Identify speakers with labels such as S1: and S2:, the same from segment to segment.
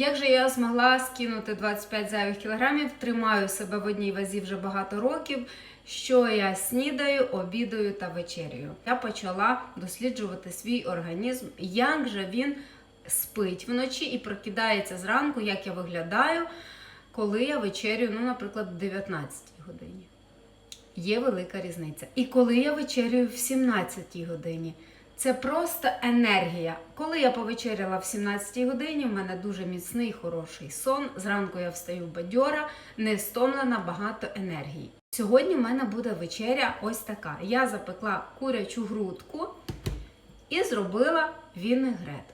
S1: Як же я змогла скинути 25 зайвих кілограмів, тримаю себе в одній вазі вже багато років. Що я снідаю, обідаю та вечерюю. Я почала досліджувати свій організм, як же він спить вночі і прокидається зранку, як я виглядаю, коли я вечерюю, ну, наприклад, в 19 годині. Є велика різниця. І коли я вечерюю в 17 годині. Це просто енергія. Коли я повечеряла в 17 годині, в мене дуже міцний хороший сон. Зранку я встаю бадьора, не стомлена, багато енергії. Сьогодні в мене буде вечеря ось така. Я запекла курячу грудку і зробила вінегрет.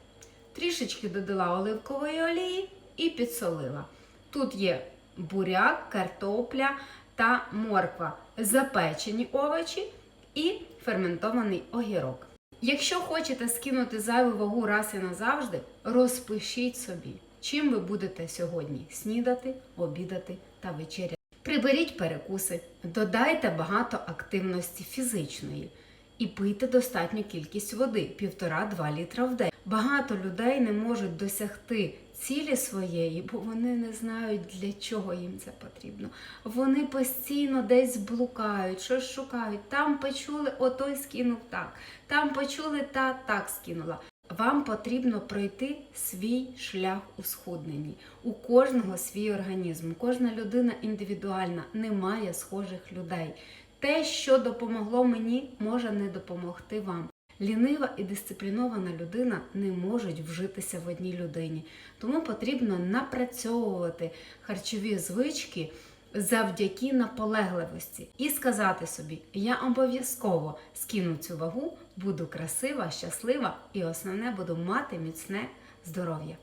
S1: Трішечки додала оливкової олії і підсолила. Тут є буряк, картопля та морква, запечені овочі і ферментований огірок. Якщо хочете скинути зайву вагу раз і назавжди, розпишіть собі, чим ви будете сьогодні снідати, обідати та вечеряти. Приберіть перекуси, додайте багато активності фізичної і пийте достатню кількість води 1,5-2 літра в день. Багато людей не можуть досягти цілі своєї, бо вони не знають, для чого їм це потрібно. Вони постійно десь блукають, щось шукають. Там почули, отой скинув так, там почули та так скинула. Вам потрібно пройти свій шлях у схудненні. У кожного свій організм, кожна людина індивідуальна, немає схожих людей. Те, що допомогло мені, може не допомогти вам. Лінива і дисциплінована людина не можуть вжитися в одній людині. Тому потрібно напрацьовувати харчові звички завдяки наполегливості і сказати собі: я обов'язково скину цю вагу, буду красива, щаслива і основне буду мати міцне здоров'я.